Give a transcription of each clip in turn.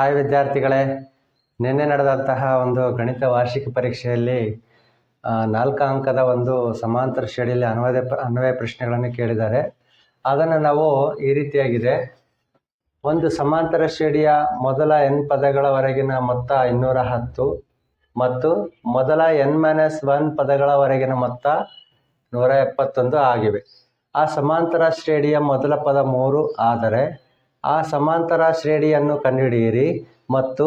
Hi ವಿದ್ಯಾರ್ಥಿಗಳೇ. ನಿನ್ನೆ ನಡೆದಂತಹ ಒಂದು ಗಣಿತ ವಾರ್ಷಿಕ ಪರೀಕ್ಷೆಯಲ್ಲಿ ನಾಲ್ಕು ಅಂಕದ ಒಂದು ಸಮಾಂತರ ಶ್ರೇಣಿಯಲ್ಲಿ ಅನ್ವಯ ಅನ್ವಯ ಪ್ರಶ್ನೆಗಳನ್ನು ಕೇಳಿದ್ದಾರೆ. ಅದನ್ನು ನಾವು ಈ ರೀತಿಯಾಗಿದೆ. ಒಂದು ಸಮಾಂತರ ಶ್ರೇಣಿಯ ಮೊದಲ ಎನ್ ಪದಗಳವರೆಗಿನ ಮೊತ್ತ ಇನ್ನೂರ ಹತ್ತು ಮತ್ತು ಮೊದಲ ಎನ್ ಮೈನಸ್ ಒನ್ ಪದಗಳವರೆಗಿನ ಮೊತ್ತ ನೂರ ಎಪ್ಪತ್ತೊಂದು ಆಗಿವೆ. ಆ ಸಮಾಂತರ ಶ್ರೇಣಿಯ ಮೊದಲ ಪದ ಮೂರು ಆದರೆ ಆ ಸಮಾಂತರ ಶ್ರೇಣಿಯನ್ನು ಕಂಡುಹಿಡಿಯಿರಿ ಮತ್ತು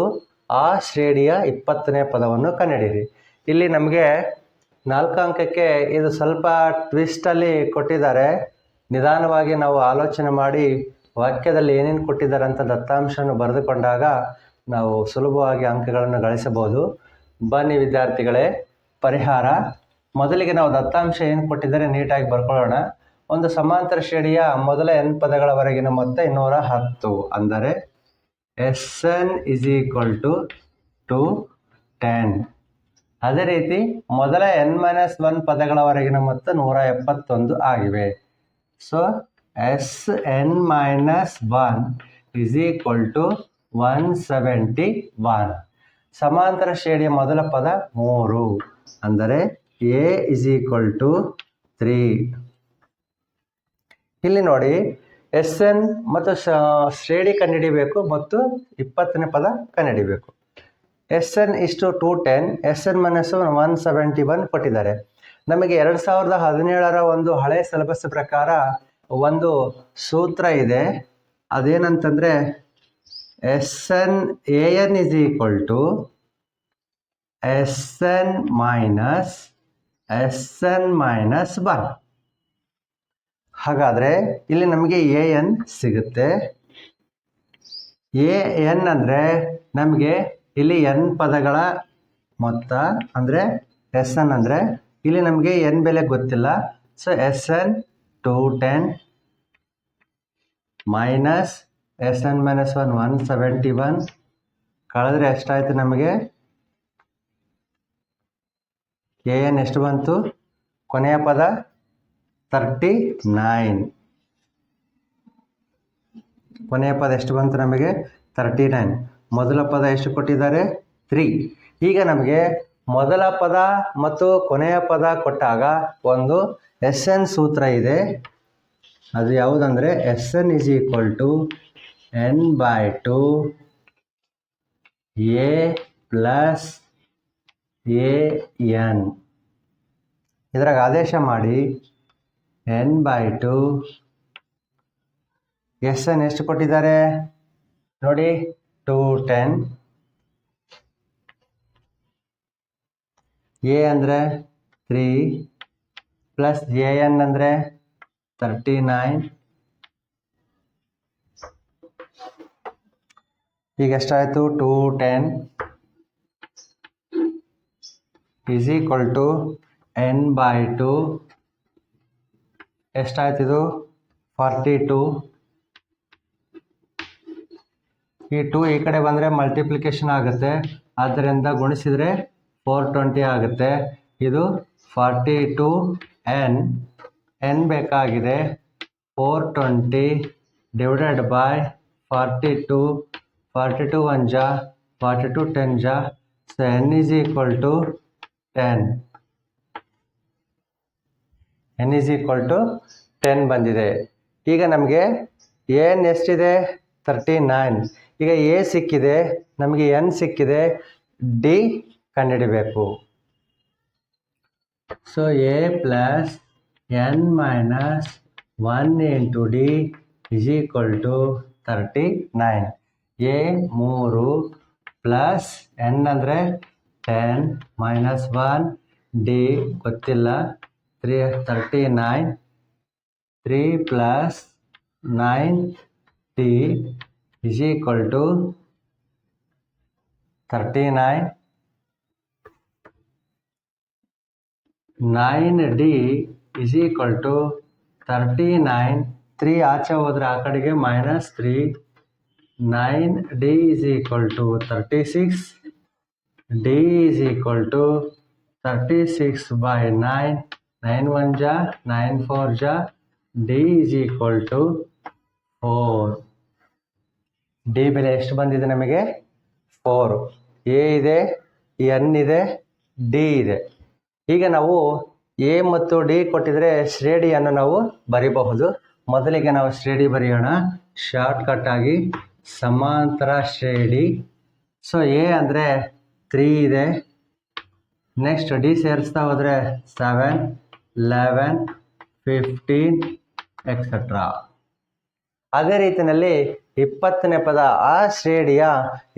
ಆ ಶ್ರೇಣಿಯ ಇಪ್ಪತ್ತನೇ ಪದವನ್ನು ಕಂಡುಹಿಡಿಯಿರಿ. ಇಲ್ಲಿ ನಮಗೆ ನಾಲ್ಕು ಅಂಕಕ್ಕೆ ಇದು ಸ್ವಲ್ಪ ಟ್ವಿಸ್ಟಲ್ಲಿ ಕೊಟ್ಟಿದ್ದಾರೆ. ನಿಧಾನವಾಗಿ ನಾವು ಆಲೋಚನೆ ಮಾಡಿ ವಾಕ್ಯದಲ್ಲಿ ಏನೇನು ಕೊಟ್ಟಿದ್ದಾರೆ ಅಂತ ದತ್ತಾಂಶವನ್ನು ಬರೆದುಕೊಂಡಾಗ ನಾವು ಸುಲಭವಾಗಿ ಅಂಕಗಳನ್ನು ಗಳಿಸಬಹುದು. ಬನ್ನಿ ವಿದ್ಯಾರ್ಥಿಗಳೇ, ಪರಿಹಾರ. ಮೊದಲಿಗೆ ನಾವು ದತ್ತಾಂಶ ಏನು ಕೊಟ್ಟಿದ್ದಾರೆ ನೀಟಾಗಿ ಬರ್ಕೊಳ್ಳೋಣ. ಒಂದು ಸಮಾಂತರ ಶ್ರೇಣಿಯ ಮೊದಲ ಎನ್ ಪದಗಳವರೆಗಿನ ಮೊತ್ತ ಇನ್ನೂರ ಹತ್ತು. ಅಂದರೆ S N is equal to two ten ಅದೇ ರೀತಿ ಮೊದಲ ಎನ್ ಮೈನಸ್ ಒನ್ ಪದಗಳವರೆಗಿನ ಮೊತ್ತ ನೂರ ಎಪ್ಪತ್ತೊಂದು ಆಗಿವೆ. So S N minus one is equal to one seventy one ಸಮಾಂತರ ಶ್ರೇಣಿಯ ಮೊದಲ ಪದ ಮೂರು. ಅಂದರೆ A is equal to three ಇಲ್ಲಿ ನೋಡಿ ಎಸ್ ಎನ್ ಮತ್ತು ಶ್ರೇಣಿ ಕಂಡುಹಿಡಿಬೇಕು ಮತ್ತು ಇಪ್ಪತ್ತನೇ ಪದ ಕಂಡುಹಿಡಿಬೇಕು ಎಸ್ ಎನ್ ಇಷ್ಟು two ten S N minus one seventy one ಕೊಟ್ಟಿದ್ದಾರೆ. ನಮಗೆ ಎರಡು ಸಾವಿರದ ಹದಿನೇಳರ ಒಂದು ಹಳೆ ಸಿಲೆಬಸ್ ಪ್ರಕಾರ ಒಂದು ಸೂತ್ರ ಇದೆ. ಅದೇನಂತಂದರೆ S N A N is equal to S N minus S N minus one. ಹಾಗಾದರೆ ಇಲ್ಲಿ ನಮಗೆ ಎ ಎನ್ ಸಿಗುತ್ತೆ. ಎ ಎನ್ ಅಂದರೆ ನಮಗೆ ಇಲ್ಲಿ ಎನ್ ಪದಗಳ ಮೊತ್ತ ಅಂದರೆ ಎಸ್ ಎನ್ ಅಂದರೆ ಇಲ್ಲಿ ನಮಗೆ ಎನ್ ಬೆಲೆ ಗೊತ್ತಿಲ್ಲ. So S N two ten minus S N minus one one seventy one ಕಳೆದ್ರೆ ಎಷ್ಟಾಯಿತು ನಮಗೆ? ಎ ಎನ್ ಎಷ್ಟು ಬಂತು? ಕೊನೆಯ ಪದ? ತರ್ಟಿ ನೈನ್ ಕೊನೆಯ ಪದ ಎಷ್ಟು ಬಂತು ನಮಗೆ? ತರ್ಟಿ ನೈನ್ ಮೊದಲ ಪದ ಎಷ್ಟು ಕೊಟ್ಟಿದ್ದಾರೆ? ತ್ರೀ ಈಗ ನಮಗೆ ಮೊದಲ ಪದ ಮತ್ತು ಕೊನೆಯ ಪದ ಕೊಟ್ಟಾಗ ಒಂದು ಎಸ್ ಎನ್ ಸೂತ್ರ ಇದೆ. ಅದು ಯಾವುದಂದರೆ S N is equal to N by two A plus N ಇದ್ರಾಗ ಆದೇಶ ಮಾಡಿ N by two S N ಎಷ್ಟು ಕೊಟ್ಟಿದ್ದಾರೆ. ನೋಡಿ ಟು ಟೆನ್ ಎ ಅಂದರೆ ತ್ರೀ ಪ್ಲಸ್ ಎ ಎನ್ ಅಂದರೆ ತರ್ಟಿ ನೈನ್ ಈಗ ಎಷ್ಟಾಯಿತು? Two ten is equal to N by two ಎಷ್ಟಾಯ್ತು ಇದು ಫಾರ್ಟಿ ಟು. ಈ ಟು ಈ ಕಡೆ ಬಂದರೆ ಮಲ್ಟಿಪ್ಲಿಕೇಶನ್ ಆಗುತ್ತೆ. ಆದ್ದರಿಂದ ಗುಣಿಸಿದರೆ ಫೋರ್ ಟ್ವೆಂಟಿ ಆಗುತ್ತೆ. ಇದು ಫಾರ್ಟಿ ಟು ಎನ್. ಎನ್ ಬೇಕಾಗಿದೆ. Four twenty divided by forty two. Forty two one ಜಾ ಫಾರ್ಟಿ ಟು ಟೆನ್ ಜಾ so N is equal to ten N is equal to ten ಬಂದಿದೆ. ಈಗ ನಮಗೆ ಏನ್ ಎಷ್ಟಿದೆ? ತರ್ಟಿ ನೈನ್ ಈಗ ಎ ಸಿಕ್ಕಿದೆ, ನಮಗೆ ಎನ್ ಸಿಕ್ಕಿದೆ ಡಿ ಕಂಡುಹಿಡಿಬೇಕು. So A plus N minus one into D is equal to thirty nine A ಮೂರು ಪ್ಲಸ್ ಎನ್ ಅಂದರೆ ಟೆನ್ ಮೈನಸ್ ಒನ್ ಡಿ ಗೊತ್ತಿಲ್ಲ. Three thirty nine three plus nine D is equal to thirty nine nine D is equal to thirty nine three ಆಚೆ ಹೋದರೆ ಆ ಕಡೆಗೆ minus three nine D is equal to thirty six D is equal to thirty six by nine nine one ಜಾ, nine four ಜಾ, D is equal to four. D ಬೆಲೆ ಎಷ್ಟು ಬಂದಿದೆ ನಮಗೆ? ಫೋರ್. ಎ ಇದೆ, ಎನ್ ಇದೆ, ಡಿ ಇದೆ. ಈಗ ನಾವು ಎ ಮತ್ತು ಡಿ ಕೊಟ್ಟಿದ್ರೆ ಶ್ರೇಣಿಯನ್ನು ನಾವು ಬರಿಬಹುದು. ಮೊದಲಿಗೆ ನಾವು ಶ್ರೇಣಿ ಬರೆಯೋಣ. ಶಾರ್ಟ್ಕಟ್ ಆಗಿ ಸಮಾಂತರ ಶ್ರೇಣಿ. ಸೊ, ಎ ಅಂದರೆ ತ್ರೀ ಇದೆ. ನೆಕ್ಸ್ಟ್ ಡಿ ಸೇರಿಸ್ತಾ ಹೋದರೆ ಸೆವೆನ್. ಲೆವೆನ್ ಫಿಫ್ಟೀನ್ ಎಕ್ಸೆಟ್ರಾ ಅದೇ ರೀತಿಯಲ್ಲಿ ಇಪ್ಪತ್ತನೇ ಪದ ಆ ಶ್ರೇಣಿಯ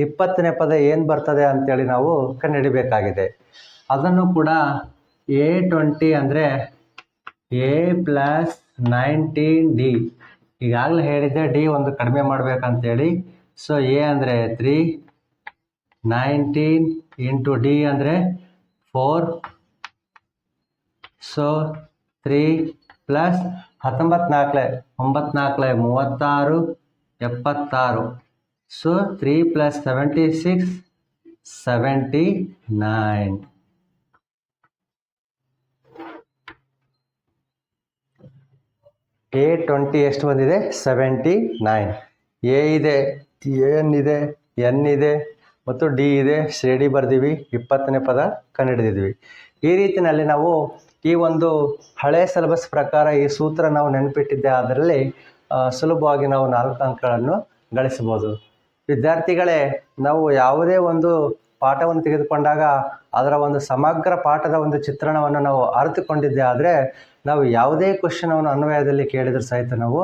ಇಪ್ಪತ್ತನೇ ಪದ ಏನು ಬರ್ತದೆ ಅಂತೇಳಿ ನಾವು ಕಂಡುಹಿಡಿಬೇಕಾಗಿದೆ. ಅದನ್ನು ಕೂಡ ಎ ಟ್ವೆಂಟಿ ಅಂದರೆ ಎ ಪ್ಲಸ್ ನೈನ್ಟೀನ್ ಡಿ ಈಗಾಗಲೇ ಹೇಳಿದ್ದೆ ಡಿ ಒಂದು ಕಡಿಮೆ ಮಾಡಬೇಕಂತೇಳಿ. ಸೊ ಎ ಅಂದರೆ ತ್ರೀ ನೈನ್ಟೀನ್ ಇಂಟು ಡಿ ಅಂದರೆ ಫೋರ್ ಸೊ ತ್ರೀ ಪ್ಲಸ್ ಹತ್ತೊಂಬತ್ತು ನಾಲ್ಕಲೆ ಒಂಬತ್ತು ನಾಲ್ಕಲೆ ಮೂವತ್ತಾರು, ಎಪ್ಪತ್ತಾರು. So three plus seventy six seventy nine A twenty ಎಷ್ಟು ಬಂದಿದೆ? ಸೆವೆಂಟಿ ನೈನ್ ಎ ಇದೆ ಎನ್ ಇದೆ ಎನ್ ಇದೆ, ಮತ್ತು ಡಿ ಇದೆ. ಶ್ರೇಡಿ ಬರ್ದೀವಿ, ಇಪ್ಪತ್ತನೇ ಪದ ಕಂಡುಹಿಡಿದಿದ್ವಿ. ಈ ರೀತಿಯಲ್ಲಿ ನಾವು ಈ ಒಂದು ಹಳೆ ಸಿಲೆಬಸ್ ಪ್ರಕಾರ ಈ ಸೂತ್ರ ನಾವು ನೆನಪಿಟ್ಟಿದ್ದೆ, ಅದರಲ್ಲಿ ಸುಲಭವಾಗಿ ನಾವು ನಾಲ್ಕು ಅಂಕಗಳನ್ನು ಗಳಿಸಬಹುದು. ವಿದ್ಯಾರ್ಥಿಗಳೇ, ನಾವು ಯಾವುದೇ ಒಂದು ಪಾಠವನ್ನು ತೆಗೆದುಕೊಂಡಾಗ ಅದರ ಒಂದು ಸಮಗ್ರ ಪಾಠದ ಒಂದು ಚಿತ್ರಣವನ್ನು ನಾವು ಅರಿತುಕೊಂಡಿದ್ದೆ. ಆದರೆ ನಾವು ಯಾವುದೇ ಕ್ವಶನವನ್ನು ಅನ್ವಯದಲ್ಲಿ ಕೇಳಿದರೂ ಸಹಿತ ನಾವು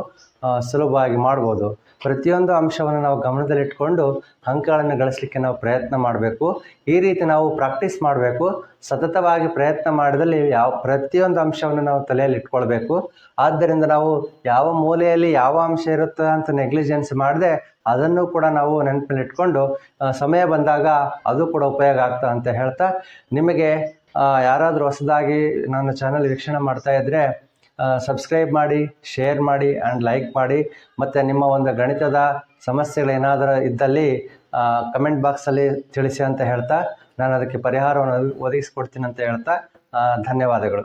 ಸುಲಭವಾಗಿ ಮಾಡ್ಬೋದು. ಪ್ರತಿಯೊಂದು ಅಂಶವನ್ನು ನಾವು ಗಮನದಲ್ಲಿಟ್ಕೊಂಡು ಅಂಕಗಳನ್ನು ಗಳಿಸಲಿಕ್ಕೆ ನಾವು ಪ್ರಯತ್ನ ಮಾಡಬೇಕು. ಈ ರೀತಿ ನಾವು ಪ್ರಾಕ್ಟೀಸ್ ಮಾಡಬೇಕು. ಸತತವಾಗಿ ಪ್ರಯತ್ನ ಮಾಡಿದಲ್ಲಿ ಯಾವ, ಪ್ರತಿಯೊಂದು ಅಂಶವನ್ನು ನಾವು ತಲೆಯಲ್ಲಿ ಇಟ್ಕೊಳ್ಬೇಕು. ಆದ್ದರಿಂದ ನಾವು ಯಾವ ಮೂಲೆಯಲ್ಲಿ ಯಾವ ಅಂಶ ಇರುತ್ತೆ ಅಂತ ನೆಗ್ಲಿಜೆನ್ಸ್ ಮಾಡದೆ ಅದನ್ನು ಕೂಡ ನಾವು ನೆನಪಲ್ಲಿ ಇಟ್ಕೊಂಡು ಸಮಯ ಬಂದಾಗ ಅದು ಕೂಡ ಉಪಯೋಗ ಆಗ್ತದೆ ಅಂತ ಹೇಳ್ತಾ ನಿಮಗೆ ಯಾರಾದರೂ ಹೊಸದಾಗಿ ನನ್ನ ಚಾನಲ್ ವೀಕ್ಷಣೆ ಮಾಡ್ತಾ ಇದ್ದರೆ ಸಬ್ಸ್ಕ್ರೈಬ್ ಮಾಡಿ ಶೇರ್ ಮಾಡಿ ಆ್ಯಂಡ್ ಲೈಕ್ ಮಾಡಿ. ಮತ್ತು ನಿಮ್ಮ ಒಂದು ಗಣಿತದ ಸಮಸ್ಯೆಗಳೇನಾದರೂ ಇದ್ದಲ್ಲಿ ಕಮೆಂಟ್ ಬಾಕ್ಸಲ್ಲಿ ತಿಳಿಸಿ ಅಂತ ಹೇಳ್ತಾ ನಾನು ಅದಕ್ಕೆ ಪರಿಹಾರವನ್ನು ಒದಗಿಸ್ಕೊಡ್ತೀನಿ ಅಂತ ಹೇಳ್ತಾ ಧನ್ಯವಾದಗಳು.